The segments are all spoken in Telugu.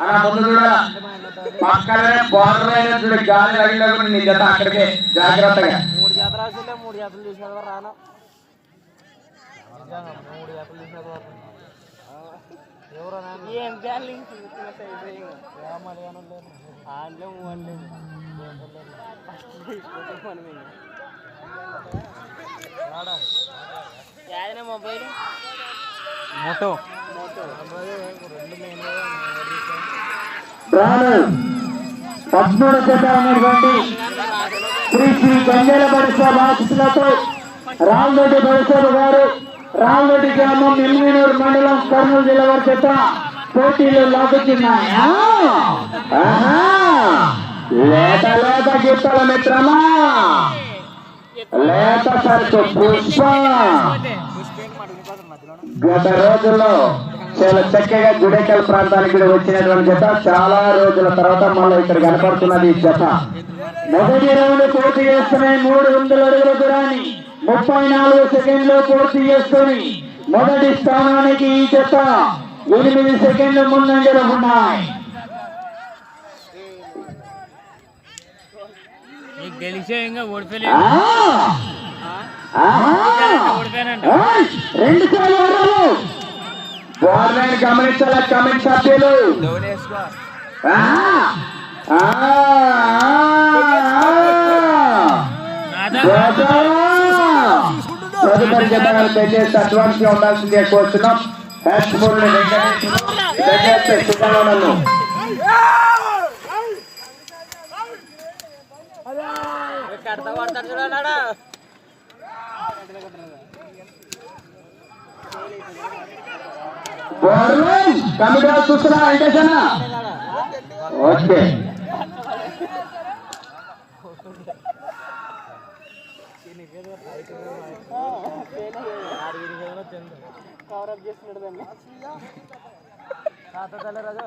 అలా ముందు చూడాలా పక్కనే బార్డర్ అయిన చూడు గాలి తగిలినప్పుడు నీ జత అక్కడికే జాగ్రత్తగా మూడు జాతర ఆశలే మూడు జాతరలు చూసిన కదా రాను నిజంగా మూడు జాతరలు చూసిన కదా ఎవరో ఏం యాదనే మొబైల్? మోటో. మోటో. రెండు మెయిన్ పద్మూడు శ్రీ శ్రీ గంగేల పరిసర బాధితులతో రామరెడ్డి పరిసర గారు రామరెడ్డి గ్రామం ఎమ్మినూరు మండలం కర్నూలు జిల్లా వారి చేత పోటీలు లాగుతున్నాయా? లేత లేత మిత్రమా? లేత సరుకు పుష్ప. గత రోజుల్లో చాలా చక్కగా గుడేకల్ ప్రాంతానికి వచ్చినటువంటి జత చాలా రోజుల తర్వాత మళ్ళీ ఇక్కడ కనపడుతున్నది ఈ జత. మొదటి రౌండ్ పోటీ చేస్తున్నాయి. మూడు వందల అడుగుల దూరాన్ని. ముప్పై నాలుగు సెకండ్లు పూర్తి చేసుకొని మొదటి స్థానానికి ఈ జత ఎనిమిది సెకండ్లు ముందంజలో ఉన్నాయి! రెండు సార్లు ఆడారు గవర్నమెంట్ గమనించాల కమిటీ సభ్యులు? ఆ! తదుపరి జతగారు దయచేసి అడ్వాన్స్గా ఉండాల్సిందే కోరుతున్నాం హ్యాష్ బోర్డు దయచేసి చూస్తున్నా ఓకే. కవరప్ చేస్తున్నాడు దాన్ని తాత తల్లి రాజు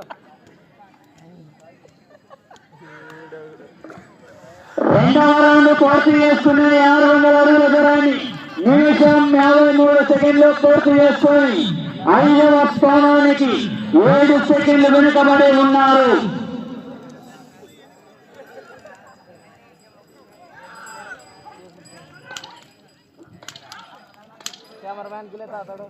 రెండవ రౌండ్ పూర్తి చేసుకున్నది ఆరు వందల అడుగుల దూరాన్ని నిమిషం యాభై మూడు సెకండ్లు పూర్తి చేసుకొని ఐదవ స్థానానికి ఏడు సెకండ్లు వెనుకబడి ఉన్నారు. కెమెరామ్యాన్కి తాతాడు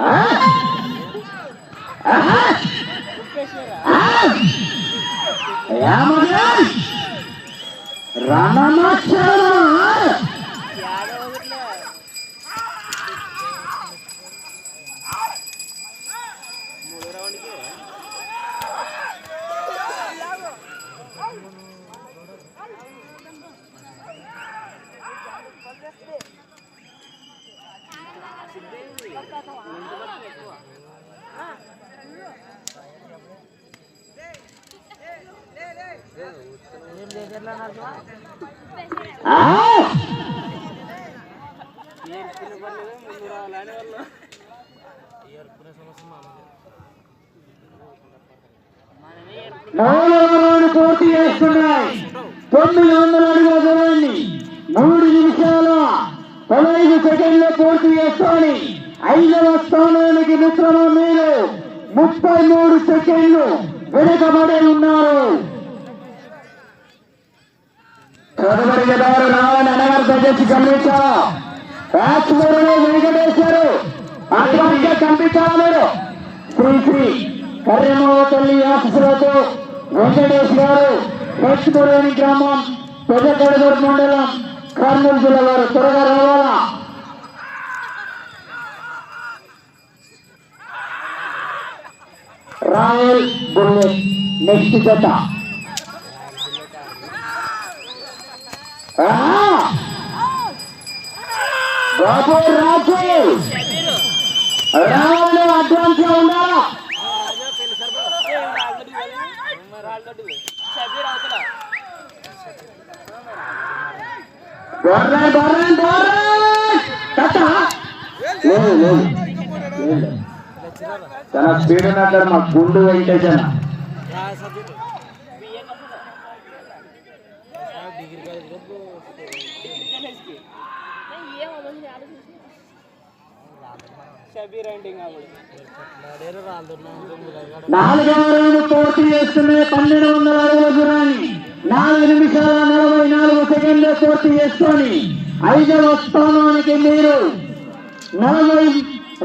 ఆ? ఆహా! పోటీ పూర్తి తొమ్మిది వందల అడుగుల దూరాన్ని మూడు నిమిషాల పదహైదు సెకండ్లు పూర్తి చేసుకొని ఐదవ స్థానానికి మిశ్రమ మీరు ముప్పై మూడు సెకండ్లు వెనుకబడి ఉన్నారు. తదుపరి జదారు రావాలని అనగారు దయచేసి గమనించాలా బ్యాచ్ మూడులో వెంకటేశ్వరు అటువంటి కనిపించాలా మీరు శ్రీ శ్రీ కర్యమవ తల్లి ఆఫీసులతో వెంకటేష్ గారు హెచ్మూరేని గ్రామం పెద్దకడగూరు మండలం కర్నూలు జిల్లా వారు త్వరగా రావాలా రాయల్ బుల్లెట్. నెక్స్ట్ జత. బాబు రాజు రావాలి అడ్వాన్స్గా ఉండాలా రాజా పెళ్ళి సరిపో గొర్రె గొర్రె గొర్రె చాలా స్పీడ్ ఉన్నట్టు మా గుండు వెంకటేష్ నాలుగవ రౌండ్ పూర్తి చేస్తున్న పన్నెండు వందల అడుగుల దూరాన్ని నాలుగు నిమిషాల నలభై నాలుగు సెకండ్లు పూర్తి చేసుకొని ఐదవ స్థానానికి మీరు నలభై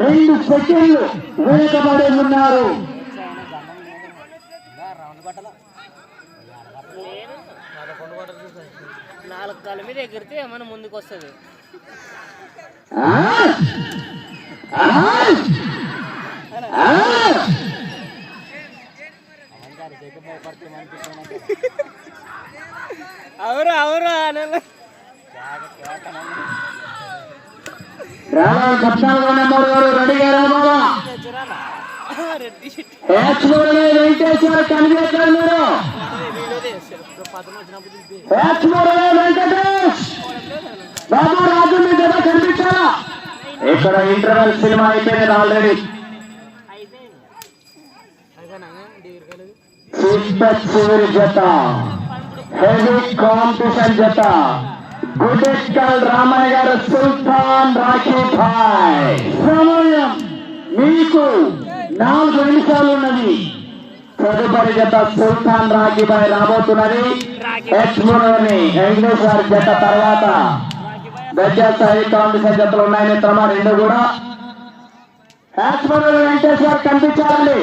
రెండు సెకండ్లు వెనుకబడి ఉన్నారు. నాలుగు కాళ్ళ మీద ఎగిరితే ఏమైనా ముందుకు వస్తుంది? అవురా అవురా అనలే గారు వెంకటేశ్వర కనిపించారు వెంకటేష్. బాబు రాజు మీ జత కనిపించారా ఇక్కడ ఇంటర్వెల్ సినిమా అయిపోయింది ఆల్రెడీ చిట్ట చివరి జత హెవీ కాంపిటీషన్ జత గుడెక్కల్ రామయ్య గారు సుల్తాన్ రాఖీ భాయ్. సమయం మీకు నాలుగు నిమిషాలు ఉన్నది. తదుపరి జత సుల్తాన్ రాఖీ భాయ్ రాబోతున్నది. హెచ్మూలోని వెంకటేశ్వర జత తర్వాత. దయచేసి హెవీ సభ్యతలు ఉన్నాయి. మిత్రమా రెండు కూడా. హెచ్మూలోని వెంకటేశ్వర్ కనిపించాలండి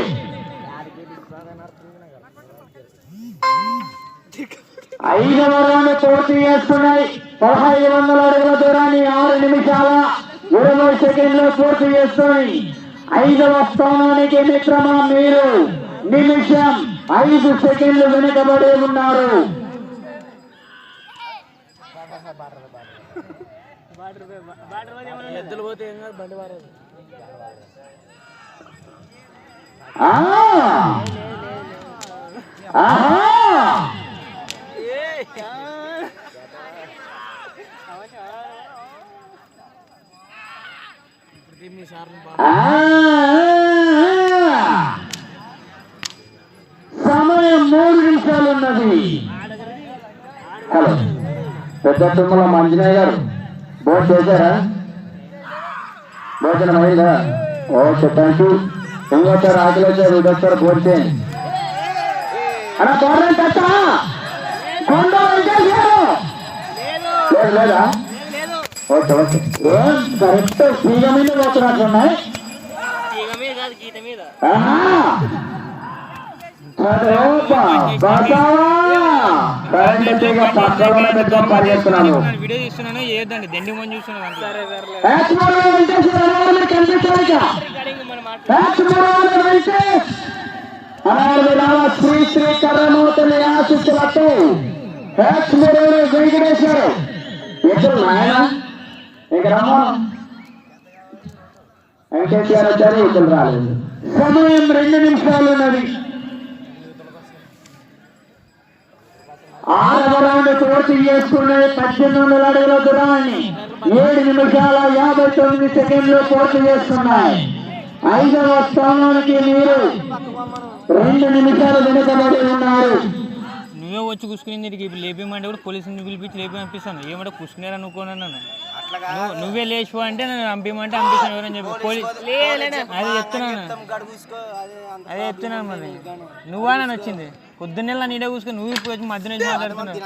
ఐదు వరాన్ని పూర్తి చేస్తున్నాయి. పదహైదు వందల అడుగుల దూరాన్ని ఆరు నిమిషాల ఇరవై సెకండ్లు పూర్తి చేస్తున్నాయి. ఐదవ స్థానానికి మిత్రమా మీరు నిమిషం ఐదు సెకండ్లు వెనుకబడి ఉన్నారు. ఎద్దులు పోతే ఏం కాదు బండి వారేది! సమయం మూడు నిమిషాలు ఉన్నది. హలో. పెద్ద తుమ్మల మంజనయ్య గారు. భోజనం చేశారా భోజనం అయిందా ఓకే థ్యాంక్ యూ ఇంకోసారి ఆకలేసారు ఇదొకసారి భోజనం చేయండి అలా భోజనం చేస్తా కొండ లేదు లేదా ఓకే ఓకే ఏం కరెక్ట్ తీగ మీద పోతున్నట్లున్నాయి తీగ మీద కాదు గీత మీద వీడియో ఏదండి దండి చూస్తున్నాను వెంకటేశ్వర శ్రీ శ్రీ ఆశిస్తున్నట్టు నాయన? ఇక రమ్మ వచ్చారు రాలేదు సమయం రెండు నిమిషాలు ఉన్నది. ఆరవరాన్ని పూర్తి చేసుకునే పద్దెనిమిది వందల అడుగుల దూరాన్ని ఏడు నిమిషాల యాభై తొమ్మిది సెకండ్లు పూర్తి చేస్తున్నాయి. ఐదవ స్థానానికి మీరు రెండు నిమిషాలు వెనుకబడి ఉన్నారు. నువ్వే వచ్చి కూసుకుని నీకు ఇప్పుడు లేపేయమంటే కూడా పోలీసుని పిలిపించి లేపి పంపిస్తాను ఏమంటే కూసుకునేరా అనుకోను నువ్వు లేచిపో అంటే నన్ను పంపించమంటే పంపిస్తాను ఎవరని చెప్పి. పోలీస్ అదే చెప్తున్నాను. అదే చెప్తున్నాను మరి. నువ్వా నన్ను వచ్చింది? పొద్దున్నే నీడే కూసుకొని నువ్వు ఇప్పుడు వచ్చి మధ్యన వచ్చి మాట్లాడుతున్నావు.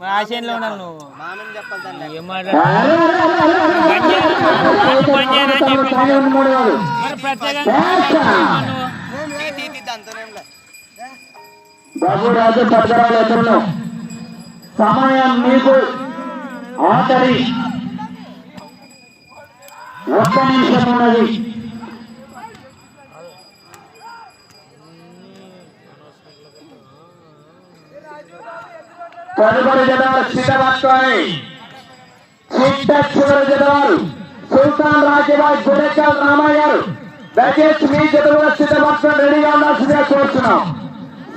మరి ఆ చేనులో ఉండాలి నువ్వు ఏం మాట్లాడు బంద్ చేయరా అని చెప్పి. మూడు వారు. మరి ప్రత్యేకంగా నువ్వు బాబు రాజు పద్మరావు ఎదురును సమయం మీకు ఆఖరి. ఒక్క నిమిషం ఉన్నది. తదుపరి జనాలు సిద్ధపట్టుకోండి చిట్ట చివరి జనాలు సుల్తాన్ రాజబాయ్ గుడెక్కల్ రామయ్య గారు. దయచేసి మీ జత కూడా సిద్ధపట్టుకొని రెడీగా ఉండాల్సిందిగా కోరుతున్నాం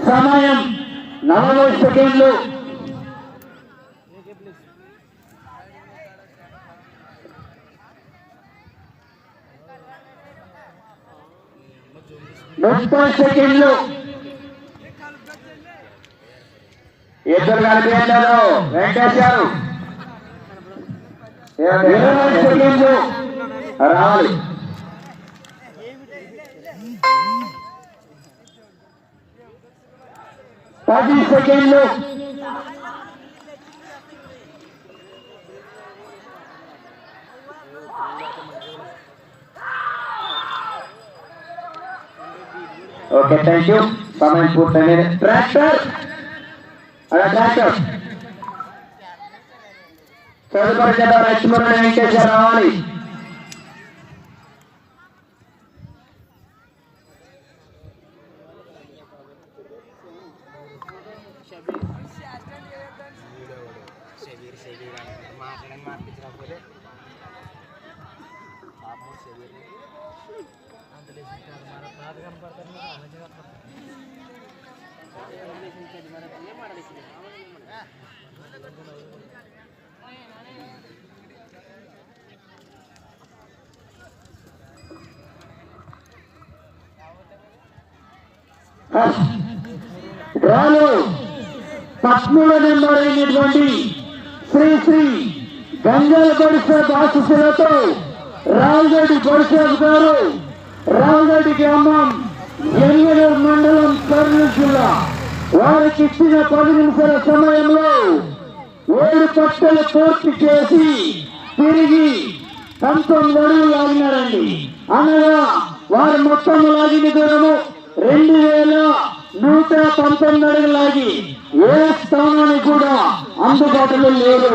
సమయం నలభై సెకండ్లు. ముప్పై సెకండ్లు. ఇద్దరు కనిపించారు వెంకటేష్ గారు ఇరవై సెకండ్లు. రావాలి. పది సెకండ్లు. ఓకే థ్యాంక్ యూ సమయం పూర్తయింది ట్రాక్టర్ అలా ట్రాక్టర్ తదుపరి జత లక్ష్మణుడు వెంకటేశ్వర రావాలి మాట్లాడని మార్పించకపోతే పాపం షబీర్ అంత మన తాత కనపడతారు మంచిగా రాను పద్మూడు నెంబర్ అయినటువంటి శ్రీ శ్రీ గంగల గొడిసేపు ఆశీస్సులతో రావుగడ్డి గొడిసేపు గారు రావుగడ్డి గ్రామం ఎన్వెలూరు మండలం కర్నూలు జిల్లా. వారికి ఇచ్చిన పది నిమిషాల సమయంలో ఏడు పట్టలు పూర్తి చేసి తిరిగి పంతొమ్మిది అడుగులు లాగినారండి. అనగా వారు మొత్తం లాగిన దూరము రెండు వేల నూట పంతొమ్మిది అడుగులు లాగి ఏ స్థానానికి కూడా అందుబాటులో లేదు